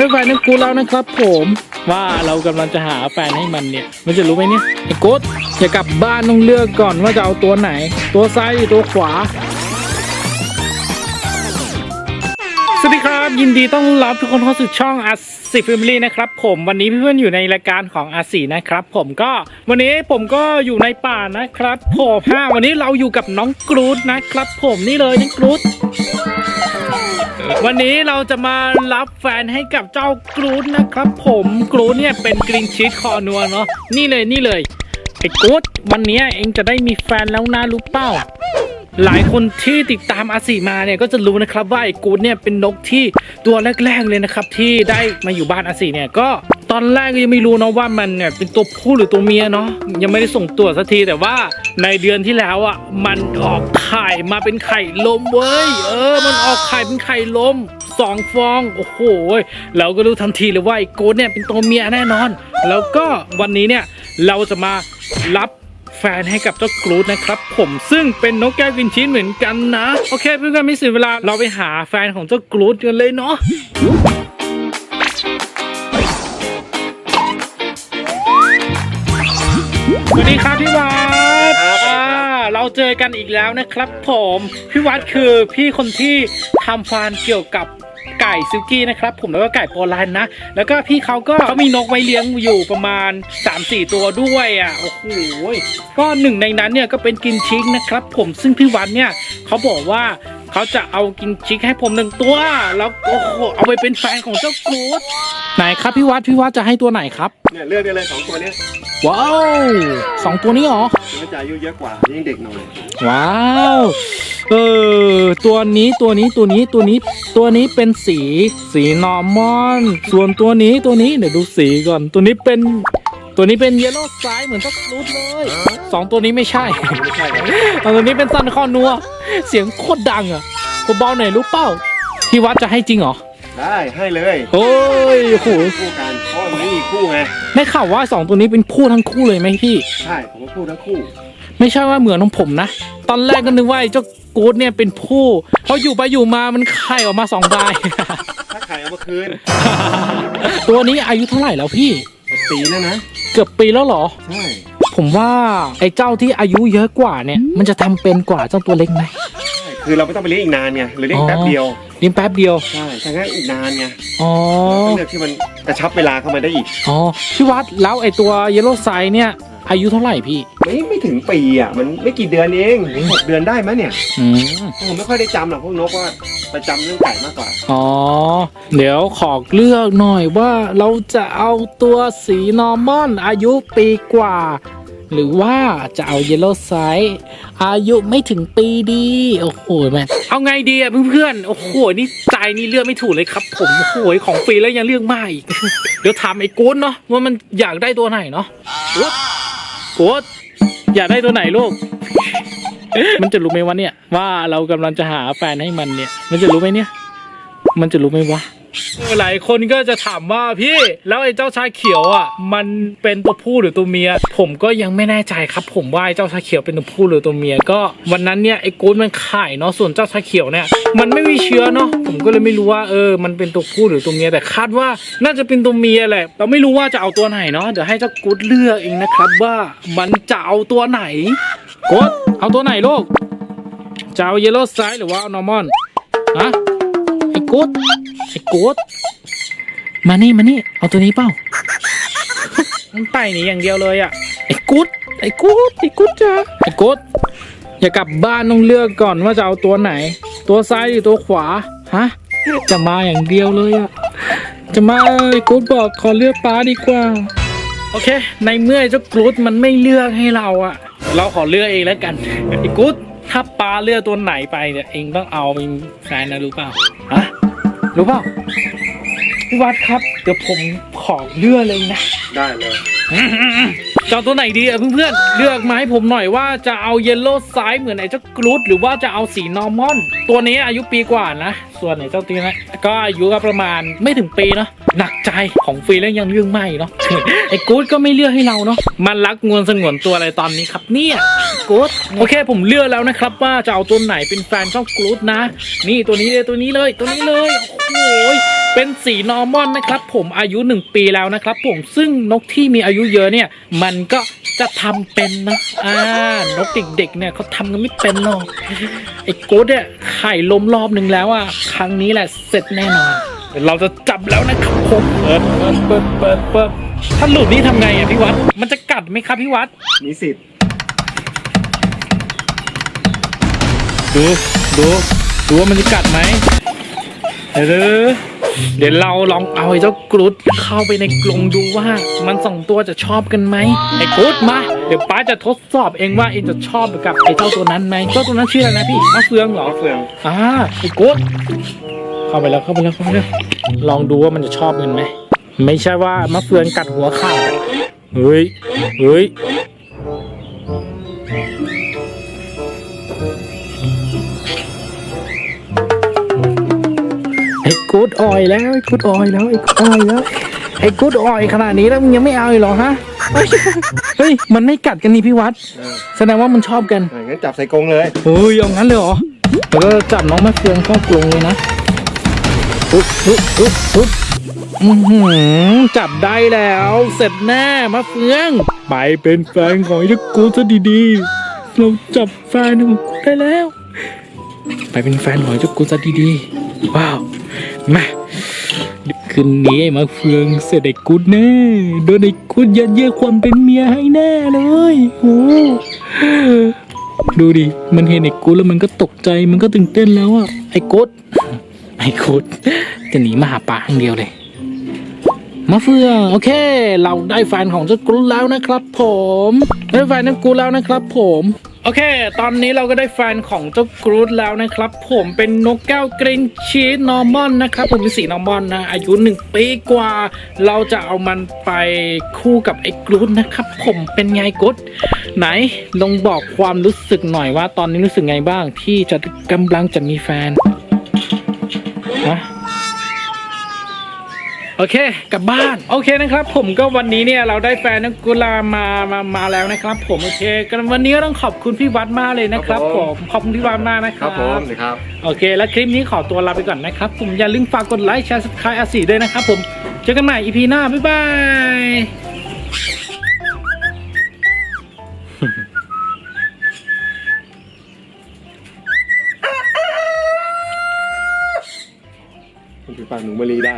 ฮ้ยแฟนนั่นกูแล้วนะครับผมว่าเรากำลังจะหาแฟนให้มันเนี่ย มันจะรู้ไหมเนี่ยไอ้โกดอย่ากลับบ้านต้องเลือกก่อนว่าจะเอาตัวไหน ตัวซ้ายหรือตัวขวา ยินดีต้อนรับทุกคนเข้าสู่ช่องอาสิฟิมลี่นะครับผมวันนี้เพื่อนๆอยู่ในรายการของอาสีนะครับ ผมก็วันนี้ผมก็อยู่ในป่านะครับผมห้าวันนี้เราอยู่กับน้องกรูดนะครับ ผมนี่เลยน้องกรูดวันนี้เราจะมารับแฟนให้กับเจ้ากรูดนะครับ ผมกรูดเนี่ยเป็นกรีนชีสคอนัวเนาะนี่เลยนี่เลยไอ้กรูดวันนี้เองจะได้มีแฟนแล้วนะรู้เป้า หลายคนที่ติดตามอาสีมาเนี่ยก็จะรู้นะครับว่าไอ้กูดเนี่ยเป็นนกที่ตัวแรกๆเลยนะครับที่ได้มาอยู่บ้านอาสีเนี่ยก็ตอนแรกก็ยังไม่รู้เนาะว่ามันเนี่ยเป็นตัวผู้หรือตัวเมียเนาะยังไม่ได้ส่งตัวจสักทีแต่ว่าในเดือนที่แล้วอะมันออกไข่มาเป็นไข่ลมเว้ยเออ มันออกไข่เป็นไข่ลมสองฟองโอ้โหเราก็รู้ทันทีเลยว่าไอ้กูดเนี่ยเป็นตัวเมียแน่นอน แล้วก็วันนี้เนี่ยเราจะมารับ แฟนให้กับเจ้ากรูดนะครับผมซึ่งเป็นนกแก้วกินชิ้นเหมือนกันนะ โอเคเพื่อนๆไม่เสียเวลาเราไปหาแฟนของเจ้ากรูดกันเลยเนาะสวัสดีครับพี่วัดอ่าเราเจอกันอีกแล้วนะครับผม พี่วัดคือพี่คนที่ทำฟาร์มเกี่ยวกับ ไก่ซิลกี้นะครับผมแล้วก็ไก่โปแลนด์นะ แล้วก็พี่เขาก็เขามีนกไว้เลี้ยงอยู่ประมาณ 3-4 ตัวด้วยอะโอ้โหก็หนึ่งในนั้นเนี่ยก็เป็นกินชิงนะครับผมซึ่งพี่วันเนี่ยเขาบอกว่า เขาจะเอากินชิกให้ผมหนึ่งตัว แล้วโอ้โหเอาไปเป็นแฟนของเจ้ากรูดไหนครับพี่วัดพี่วัดจะให้ตัวไหนครับ เนี่ยเลือกได้เลยสองตัวเนี้ยว้าวสองตัวนี้เหรอมันจะอายุเยอะกว่ายิ่งเด็กหน่อยว้าวเออตัวนี้ตัวนี้ตัวนี้ตัวนี้ตัวนี้เป็นสีสีนอร์มอน ส่วนตัวนี้ตัวนี้เดี๋ยวดูสีก่อน ตัวนี้เป็น ตัวนี้เป็นเยลโล่ไซส์เหมือนตักรูดเลยสองตัวนี้ไม่ใช่ไม่ใช่ครับเอาตัวนี้เป็นซันคอนัว เสียงโคตรดังอะเบาๆหน่อยรู้เป้าพี่วัดจะให้จริงเหรอได้ให้เลยโอ้ยโอ้โหคู่กันเพราะมันไม่มีคู่ไงได้ข่าวว่าสองตัวนี้เป็นคู่ทั้งคู่เลยไหมพี่ ใช่ผมว่าคู่ทั้งคู่ ไม่ใช่ว่าเหมือนของผมนะ ตอนแรกก็นึกว่าไอ้เจ้ากู๊ดเนี่ยเป็นผู้พออยู่ไปอยู่มามันไข่ออกมาสองใบถ้าขายเอามาคืน ตัวนี้อายุเท่าไหร่แล้วพี่ ปีแล้วนะเกือบปีแล้วเหรอ ใช่ ผมว่าไอ้เจ้าที่อายุเยอะกว่าเนี่ย มันจะทำเป็นกว่าเจ้าตัวเล็กไหมใช่คือเราไม่ต้องไปเลี้ยงอีกนานไงหรือเลี้ยงแป๊บเดียวเลี้ยงแป๊บเดียว ใช่ถ้างั้นอีกนานไงอ๋อต้องเลือกที่มันกระชับเวลาเข้ามาได้อีก อ๋อพี่วัดแล้วไอ้ตัวเยลโล่ไซเนี่ย อายุเท่าไหร่พี่ไม่ไม่ถึงปีอะมันไม่กี่เดือนเองถึงหกเดือนได้ไหมเนี่ยอืมผมไม่ค่อยได้จำหรอกพวกนกว่าไปจำเรื่องไก่มากกว่า อ๋อ เดี๋ยวขอเลือกหน่อยว่าเราจะเอาตัวสีนอร์มอนอายุปีกว่า หรือว่าจะเอาเยลโล่ไซส์อายุไม่ถึงปีดี โอ้โหแม่เอาไงดีอะเพื่อนๆโอ้โหนี่ใจนี่เลือกไม่ถูกเลยครับ ผมโอ้โหของฟรีแล้วยังเลือกไม่อีก เดี๋ยวถามไอ้กู๊ดเนาะว่ามันอยากได้ตัวไหนเนาะ โอ๊ตอยากได้ตัวไหนลูก มันจะรู้ไหมวะเนี่ย ว่าเรากำลังจะหาแฟนให้มันเนี่ย มันจะรู้ไหมเนี่ย มันจะรู้ไหมวะ หลายคนก็จะถามว่าพี่ แล้วไอ้เจ้าชายเขียวอะ มันเป็นตัวผู้หรือตัวเมีย ผมก็ยังไม่แน่ใจครับ ผมว่าไอ้เจ้าชายเขียวเป็นตัวผู้หรือตัวเมียก็ วันนั้นเนี่ยไอ้กู๊ดมันไข่เนาะส่วนเจ้าชายเขียวเนี่ย มันไม่มีเชื้อเนาะผมก็เลยไม่รู้ว่าเออ มันเป็นตัวผู้หรือตัวเมียแต่คาดว่าน่าจะเป็นตัวเมียแหละเราไม่รู้ว่าจะเอาตัวไหนเนาะเดี๋ยวให้เจ้ากู๊ดเลือกเองนะครับว่ามันจะเอาตัวไหนกู๊ดเอาตัวไหนลูกจะเอาเยลโล่ไซส์หรือว่าเอานอร์มอนฮะไอ้กูด ไอ้กูดมานี่มานี่เอาตัวนี้เปล่ามันไปหนีอย่างเดียวเลยอะไอ้กูดไอ้กูดไอ้กูดจ้าไอ้กูดอย่ากลับบ้านต้องเลือกก่อนว่าจะเอาตัวไหน ตัวซ้ายหรือตัวขวาฮะจะมาอย่างเดียวเลยอะจะมาไอ้กูดบอกขอเลือกป้าดีกว่าโอเค ในเมื่อไอ้เจ้ากรูดมันไม่เลือกให้เราอะเราขอเลือกเองแล้วกันไอ้กูดถ้าปลาเลือกตัวไหนไปเนี่ยเองต้องเอาเป็นแฟนนะรู้เปล่าฮะ รู้เปล่าพี่วัดครับ เดี๋ยวผมขอเลือกเลยนะ ได้เลย จะเอาตัวไหนดีอะเพื่อนๆเลือกมาให้ผมหน่อยว่าจะเอาเยลโล่ไซส์เหมือนไอ้เจ้ากรูดหรือว่าจะเอาสีนอร์มอน ตัวนี้อายุปีกว่านะ ส่วนไอ้เจ้าตีนะก็อายุก็ประมาณไม่ถึงปีเนาะหนักใจของฟรีแล้วยังเรื่องไม่เนาะไอ้กู๊ดก็ไม่เลือกให้เราเนาะมันรักงวนสงวนตัวอะไรตอนนี้ครับเนี่ยกู๊ดโอเคผมเลือกแล้วนะครับ ว่าจะเอาตัวไหนเป็นแฟนช่องกู๊ดนะ นี่ตัวนี้เลยตัวนี้เลยตัวนี้เลยโอ้โห เป็นสีนอร์มอนนะครับ ผมอายุ 1 ปีแล้วนะครับ ผมซึ่งนกที่มีอายุเยอะเนี่ย มันก็จะทำเป็นนะอ่านกเด็กๆเนี่ยเขาทำกันไม่เป็นหรอกไอ้โกดเนี่ยไข่ล้มรอบหนึ่งแล้วอะครั้งนี้แหละเสร็จแน่นอนเดี๋ยวเราจะจับแล้วนะครับผมเปิดเปิดเปิดเปิดเปิดถ้าหลุดนี่ทำไงอะพี่วัด มันจะกัดไหมครับพี่วัดมีสิทธิ์ดูดูดูว่ามันจะกัดไหม เดี๋ยวเดี๋ยวเราลองเอาไอ้เจ้ากรุดเข้าไปในกรงดูว่า มันสองตัวจะชอบกันไหมไอ้กรุดมา เดี๋ยวป้าจะทดสอบเองว่าเองจะชอบกับไอ้เจ้าตัวนั้นไหมเจ้าตัวนั้นชื่ออะไรนะพี่มะเฟืองเหรอมะเฟือง อ่าไอ้กรุดเข้าไปแล้วเข้าไปแล้วเข้าไปแล้วลองดูว่ามันจะชอบกันไหมไม่ใช่ว่ามะเฟืองกัดหัวขาดอะเฮ้ยเฮ้ย กูดออยแล้วไอ้กูดออยแล้วไอ้กูดออยแล้วไอ้กูดออยขนาดนี้แล้วมึงยังไม่เอาอีกเหรอฮะเฮ้ยเฮ้ยมันไม่กัดกันนี่พี่วัดเออแสดงว่ามันชอบกันอะงั้นจับใส่กรงเลยเฮ้ยเอางั้นเลยเหรอแล้วก็จับน้องมะเฟืองเข้ากรงเลยนะอุ๊บอุ๊บอุ๊บอุ๊บอื้อหือจับได้แล้วเสร็จแน่มะเฟืองไปเป็นแฟนของไอ้เจ้ากูซะดีๆเราจับแฟนของกูได้แล้ว ไปเป็นแฟนของไอ้เจ้ากูซะดีๆ ว้าว มาคืนนี้ไอ้มะเฟืองเสร็จกุดแน่โดนไอ้กุดยัดเยียดความเป็นเมียให้แน่เลยโอ้ดูดิ มันเห็นไอ้กุดแล้วมันก็ตกใจมันก็ตื่นเต้นแล้วอะไอ้กุดไอ้กุดจะหนีมาหาป่าอย่างเดียวเลยมะเฟืองโอเค เราได้แฟนของเจ้ากุลแล้วนะครับ ผมได้แฟนของกูแล้วนะครับ ผม โอเค ตอนนี้เราก็ได้แฟนของเจ้ากรูดแล้วนะครับ ผมเป็นนกแก้วกรีนชีสนอร์มอนนะครับ ผมเป็นสีนอร์มอนนะ อายุหนึ่งปีกว่า เราจะเอามันไปคู่กับไอ้กรูดนะครับ ผมเป็นไงกุดไหนลองบอกความรู้สึกหน่อยว่าตอนนี้รู้สึกไงบ้างที่จะกำลังจะมีแฟนฮะ โอเคกลับบ้านโอเคนะครับ ผมก็วันนี้เนี่ยเราได้แฟนนักกุลามามามาแล้วนะครับ ผมโอเคกันวันนี้ก็ต้องขอบคุณพี่วัดมากเลยนะครับผมขอบคุณพี่วัดมากนะคครัรับบผมนะครับ โอเค แล้วคลิปนี้ขอตัวลาไปก่อนนะครับ ผมอย่าลืมฝากกดไลค์แชร์สไครต์อาสีด้วยนะครับ ผมเจอกันใหม่ EP หน้าบ๊ายบายมันคือปากหนูมะลีได้